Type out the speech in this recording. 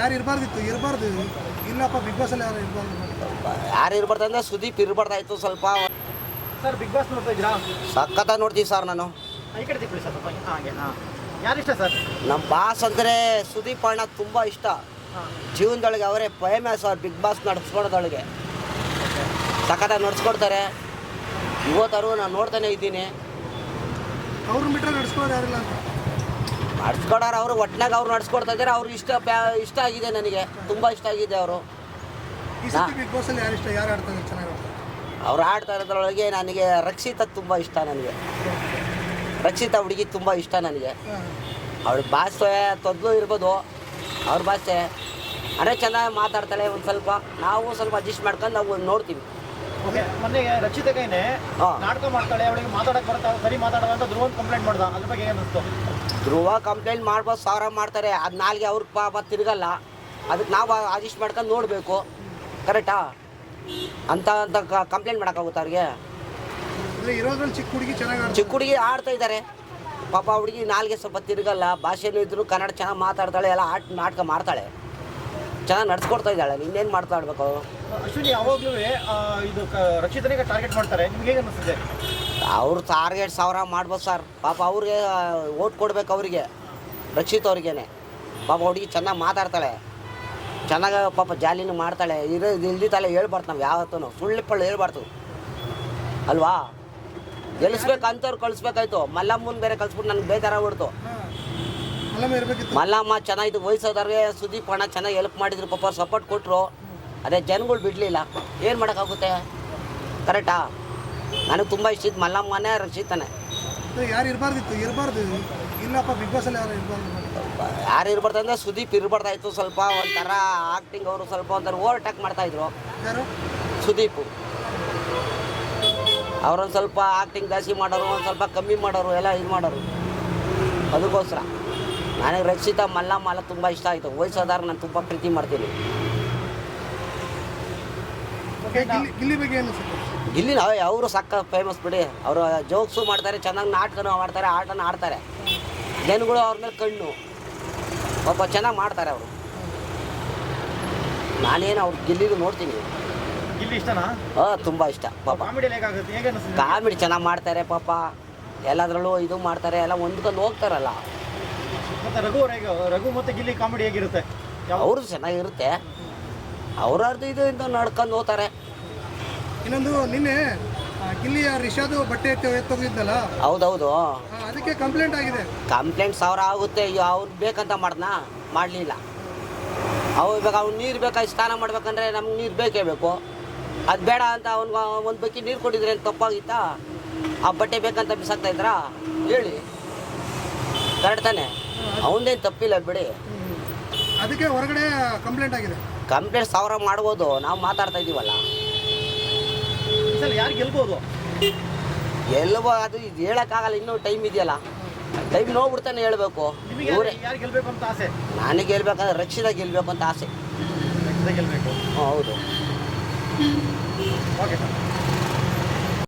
ಯಾರು ಇರಬಾರ್ದಿತ್ತು ಇರಬಾರ್ದು ಇಲ್ಲಪ್ಪ ಬಿಗ್ ಬಾಸ್ ಅಲ್ಲಿ ಯಾರು ಇರಬಾರ್ದು? ಯಾರು ಇರ್ಬಾರ್ದು ಅಂದ್ರೆ ಸುದೀಪ್ ಇರ್ಬಾರ್ದಾಯ್ತು ಸ್ವಲ್ಪ. ಸರ್ ಬಿಗ್ ಬಾಸ್ ನೋಡ್ತಾ ಇದ್ದೀರಾ? ಸಖತ್ತ ನೋಡ್ತೀವಿ ಸರ್ ನಾನು. ಈ ಕಡೆ ಸರ್ ಸ್ವಲ್ಪ ಹಾಗೆ ಹಾಂ. ಯಾರು ಇಷ್ಟ ಸರ್? ನಮ್ಮ ಬಾಸ್ ಅಂದರೆ ಸುದೀಪ್ ಅಣ್ಣ ತುಂಬ ಇಷ್ಟ. ಜೀವನದೊಳಗೆ ಅವರೇ ಫೇಮಸ್ ಸರ್ ಬಿಗ್ ಬಾಸ್ ನಡೆಸ್ಕೊಡೋದೊಳಗೆ ಸಖತ್ತ ನಡೆಸ್ಕೊಡ್ತಾರೆ. ಇವತ್ತರು ನಾನು ನೋಡ್ತಾನೆ ಇದ್ದೀನಿ. ಅವ್ರನ್ನ ಬಿಟ್ಟರೆ ನಡ್ಸ್ಕೊಳ್ಳೋದು ಯಾರಿಲ್ಲ ಅಂತ. ನಡ್ಸ್ಕೊಡೋರು ಅವರು ಒಟ್ನಾಗ ಅವ್ರು ನಡ್ಸ್ಕೊಡ್ತಾ ಇದ್ದಾರೆ. ಅವ್ರಿಗೆ ಇಷ್ಟ ಪ್ಯಾ- ಇಷ್ಟ ಆಗಿದೆ ನನಗೆ. ತುಂಬ ಇಷ್ಟ ಆಗಿದೆ ಅವರು. ಈ ಸತಿ ಬಿಗ್ ಬಾಸ್ ಅಲ್ಲಿ ಯಾರು ಇಷ್ಟ? ಯಾರು ಆಡ್ತಾರೆ ಚೆನ್ನಾಗಿ ಆಡ್ತಾರೆ ಅವ್ರು ಆಡ್ತಾ ಇರೋದ್ರೊಳಗೆ ನನಗೆ ರಕ್ಷಿತ ತುಂಬ ಇಷ್ಟ ನನಗೆ. ರಕ್ಷಿತ ಹುಡುಗಿ ತುಂಬ ಇಷ್ಟ ನನಗೆ. ಅವ್ರ ಅವಳ ಭಾಷೆ ತೊದಲು ಇರ್ಬೋದು. ಅವ್ರ ಭಾಷೆ ಅಂದರೆ ಚೆನ್ನಾಗಿ ಮಾತಾಡ್ತಾಳೆ ಒಂದು ಸ್ವಲ್ಪ. ನಾವು ಸ್ವಲ್ಪ ಅಡ್ಜಸ್ಟ್ ಮಾಡ್ಕೊಂಡು ನಾವು ನೋಡ್ತೀವಿ. ಮೊನ್ನೆ ರಚಿತ ಕೈನೆ ಹಾ. ನಾಟಕ ಮಾಡ್ತಾಳೆ ಅವಳಿಗೆ ಮಾತಾಡಕ್ ಬರ್ತಾ ಸರಿ ಅಂತ ಧ್ರುವನ್ ಕಂಪ್ಲೇಂಟ್ ಮಾಡ್ದ. ಅದ್ರ ಬಗ್ಗೆ ಧ್ರುವ ಕಂಪ್ಲೇಂಟ್ ಮಾಡ್ಬೋದು ಸಾವಿರ ಮಾಡ್ತಾರೆ. ಅದು ನಾಲ್ಗೆ ಅವ್ರ ಪಾಪ ತಿರ್ಗಲ್ಲ. ಅದಕ್ಕೆ ನಾವು ಅಡ್ಜಸ್ಟ್ ಮಾಡ್ಕೊಂಡು ನೋಡಬೇಕು. ಕರೆಕ್ಟಾ ಅಂತ ಅಂತ ಕಂಪ್ಲೇಂಟ್ ಮಾಡೋಕ್ಕಾಗುತ್ತೆ ಅವ್ರಿಗೆ? ಚಿಕ್ಕ ಹುಡುಗಿ ಚೆನ್ನಾಗಿ ಚಿಕ್ಕ ಹುಡುಗಿ ಆಡ್ತಾ ಇದ್ದಾರೆ ಪಾಪ ಹುಡುಗಿ ನಾಲ್ಗೆ ಸ್ವಲ್ಪ ತಿರುಗಲ್ಲ. ಭಾಷೆನೂ ಇದ್ರು ಕನ್ನಡ ಚೆನ್ನಾಗಿ ಮಾತಾಡ್ತಾಳೆ ಎಲ್ಲ ಆಟ ನಾಟಕ ಮಾಡ್ತಾಳೆ. ಚೆನ್ನಾಗಿ ನಡ್ಸ್ಕೊಡ್ತಾ ಇದ್ದಾಳೆ. ಇನ್ನೇನು ಮಾಡ್ತಾ ಇಡ್ಬೇಕು ಅಶ್ವಿನಿ ಯಾವಾಗ್ಲೂ ಇದು ರಕ್ಷಿತನಿಗೆ ಟಾರ್ಗೆಟ್ ಮಾಡ್ತಾರೆ. ನಿಮ್ಗೆ ಹೇಗೆ ಅನಿಸ್ತಿದೆ ಅವ್ರು ಟಾರ್ಗೆಟ್ ಸಾವಿರ ಮಾಡ್ಬೋದು ಸರ್ ಪಾಪ ಅವ್ರಿಗೆ ಓಟ್ ಕೊಡ್ಬೇಕು ಅವರಿಗೆ. ರಕ್ಷಿತ್ ಅವ್ರಿಗೇನೆ. ಪಾಪ ಹುಡುಗಿ ಚೆನ್ನಾಗಿ ಮಾತಾಡ್ತಾಳೆ. ಚೆನ್ನಾಗಿ ಪಾಪ ಜಾಲಿನೂ ಮಾಡ್ತಾಳೆ. ಇರೋ ಇಲ್ದಿತ್ತಲ್ಲ ಹೇಳ್ಬಾರ್ದು ನಾವು ಯಾವತ್ತೂ ಸುಳ್ಳು ಪಳ್ಳು ಹೇಳ್ಬಾರ್ದು. ಅಲ್ವಾ? ಗೆಲ್ಲಿಸ್ಬೇಕು ಅಂತವ್ರು ಕಳಿಸ್ಬೇಕಾಯ್ತು. ಮಲ್ಲಮ್ಮನ ಬೇರೆ ಕಳಿಸ್ಬಿಟ್ಟು ನನಗೆ ಬೇಜಾರಾಗ್ಬಿಡ್ತು ಮಲ್ಲಮ್ಮ ಚೆನ್ನಾಗಿದ್ದು ವಯಸ್ಸಾದವ್ರಿಗೆ ಸುದೀಪ್ ಅಣ್ಣ ಚೆನ್ನಾಗಿ ಹೆಲ್ಪ್ ಮಾಡಿದ್ರು ಪಾಪ. ಸಪೋರ್ಟ್ ಕೊಟ್ಟರು ಅದೇ ಜನಗಳು ಬಿಡಲಿಲ್ಲ. ಏನು ಮಾಡೋಕ್ಕಾಗುತ್ತೆ? ಕರೆಕ್ಟಾ? ನನಗೆ ತುಂಬ ಇಷ್ಟ ಇತ್ತು. ಮಲ್ಲಮ್ಮನೇ ರಕ್ಷಿತಾನೆ ಯಾರು ಇರಬಾರ್ದಿತ್ತು? ಇರಬಾರ್ದು ಇಲ್ಲಪ್ಪ ಬಿಗ್ ಬಾಸ್ ಅಲ್ಲಿ ಯಾರು ಇರಬಾರ್ದು? ಯಾರು ಇರಬಾರ್ದು ಅಂದರೆ ಸುದೀಪ್ ಇರಬಾರ್ದಾಯ್ತು. ಸ್ವಲ್ಪ ಒಂಥರ ಆ್ಯಕ್ಟಿಂಗ್ ಅವರು ಸ್ವಲ್ಪ ಒಂಥರ ಓವರ್ ಅಟ್ಯಾಕ್ ಮಾಡ್ತಾಯಿದ್ರು ಯಾರು? ಸುದೀಪ್. ಅವ್ರೊಂದು ಸ್ವಲ್ಪ ಆ್ಯಕ್ಟಿಂಗ್ ಜಾಸ್ತಿ ಮಾಡೋರು ಒಂದು ಸ್ವಲ್ಪ ಕಮ್ಮಿ ಮಾಡೋರು ಎಲ್ಲ ಇದು ಮಾಡೋರು. ಅದಕ್ಕೋಸ್ಕರ. ನನಗೆ ರಕ್ಷಿತಾ ಮಲ್ಲಮ್ಮ ಎಲ್ಲ ತುಂಬ ಇಷ್ಟ ಆಯಿತು. ವಯಸ್ಸಾದಾಗ ನಾನು ತುಂಬ ಪ್ರೀತಿ ಮಾಡ್ತೀನಿ. ಗಿಲ್ಲಿ ಗಿಲ್ಲಿ ಬಗ್ಗೆ ಏನು ಅನ್ಸುತ್ತೆ? ಗಿಲ್ಲಿ ಅವರು ಸಕ್ಕ ಫೇಮಸ್ ಬಿಡಿ. ಅವರು ಜೋಕ್ಸು ಮಾಡ್ತಾರೆ ಚೆನ್ನಾಗಿ ನಾಟಕನೂ ಮಾಡ್ತಾರೆ ಆಟನ ಆಡ್ತಾರೆ. ಜನಗಳು ಅವ್ರ ಮೇಲೆ ಕಣ್ಣು. ಪಾಪ ಚೆನ್ನಾಗಿ ಮಾಡ್ತಾರೆ ಅವರು. ನಾನೇನು ಅವ್ರು ಗಿಲ್ಲಿದು ನೋಡ್ತೀನಿ. ಗಿಲ್ಲಿ ಇಷ್ಟನಾ? ಹಾಂ ತುಂಬ ಇಷ್ಟ ಪಾಪ. ಕಾಮಿಡಿ ಚೆನ್ನಾಗಿ ಮಾಡ್ತಾರೆ ಪಾಪ. ಎಲ್ಲದರಲ್ಲೂ ಇದು ಮಾಡ್ತಾರೆ ಎಲ್ಲ ಹೊಂದ್ಕೊಂಡು ಹೋಗ್ತಾರಲ್ಲ. ಮತ್ತೆ ರಘು ಅವ್ರು ರಘು ಮತ್ತೆ ಗಿಲ್ಲಿ ಕಾಮಿಡಿ ಹೇಗಿರುತ್ತೆ? ಅವ್ರದ್ದು ಚೆನ್ನಾಗಿರುತ್ತೆ. ಅವ್ರದ್ದು ಇದು ಇದು ನಡ್ಕೊಂಡು ಹೋಗ್ತಾರೆ. ಇನ್ನೊಂದು ನಿನ್ನೆ ಆ, ಗಿಲ್ಲಿಯ ರಿಷಾದು ಬಟ್ಟೆ ಎತ್ತಿ ಎತ್ತೋಗಿದ್ನಲ್ಲ ಹೌದೌದು. ಆ, ಅದಕ್ಕೆ ಕಂಪ್ಲೇಂಟ್ ಆಗಿದೆ. ಕಂಪ್ಲೇಂಟ್ ಸಾವಿರ ಆಗುತ್ತೆ ಅಯ್ಯೋ ಅವ್ರು ಬೇಕಂತ ಮಾಡ್ದನ ಮಾಡಲಿಲ್ಲ. ಅವು ಇವಾಗ ಅವ್ನು ನೀರು ಬೇಕಾಗಿ ಸ್ನಾನ ಮಾಡ್ಬೇಕಂದ್ರೆ ನಮ್ಗೆ ನೀರು ಬೇಕೇ ಬೇಕು. ಅದು ಬೇಡ ಅಂತ ಅವ್ನಿಗೆ ಒಂದು ಬಕ್ಕಿ ನೀರು ಕೊಟ್ಟಿದ್ರೆ ಏನು ತಪ್ಪಾಗಿತ್ತಾ? ಆ ಬಟ್ಟೆ ಬೇಕಂತ ಬಿಸಾಕ್ತಾ ಇದ್ರಾ? ಹೇಳಿ. ಕರೆಕ್ಟ್ ತಾನೆ? ಅವನದೇನು ತಪ್ಪಿಲ್ಲ ಬಿಡಿ. ಅದಕ್ಕೆ ಹೊರಗಡೆ ಕಂಪ್ಲೇಂಟ್ ಆಗಿದೆ. ಕಂಪ್ಲೇಂಟ್ ಸಾವಿರ ಮಾಡ್ಬೋದು ನಾವು ಮಾತಾಡ್ತಾ ಇದ್ದೀವಲ್ಲ ಯಾರು ಗೆಲ್ಬೋದು? ಎಲ್ಲವೋ ಅದು ಇದು ಹೇಳೋಕ್ಕಾಗಲ್ಲ ಇನ್ನೂ ಟೈಮ್ ಇದೆಯಲ್ಲ. ಟೈಮ್ ನೋಡ್ಬಿಡ್ತಾನೆ ಹೇಳ್ಬೇಕು. ಇವರೇ ಯಾರು ಗೆಲ್ಬೇಕು ಅಂತ ಆಸೆ? ನನಗೆ ಗೆಲ್ಬೇಕಾದ್ರೆ ರಕ್ಷಿತ ಗೆಲ್ಬೇಕು ಅಂತ ಆಸೆ. ಗೆಲ್ಬೇಕು. ಹೌದು. Okay sir